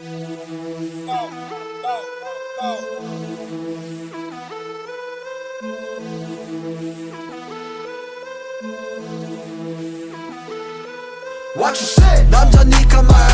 Watch your shit, 남자니까 말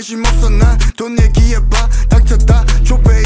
관심 없어. 난돈 얘기해봐. 닥쳤다. 족배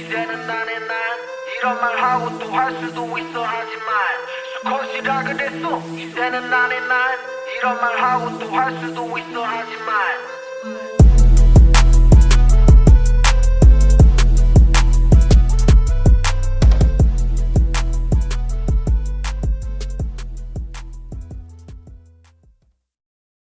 이제는 나네 난 이런 말 하고 또 할 수도 있어. 하지만 수컷이라 그랬어. 이제는 나네 난 이런 말 하고 또 할 수도 있어. 하지만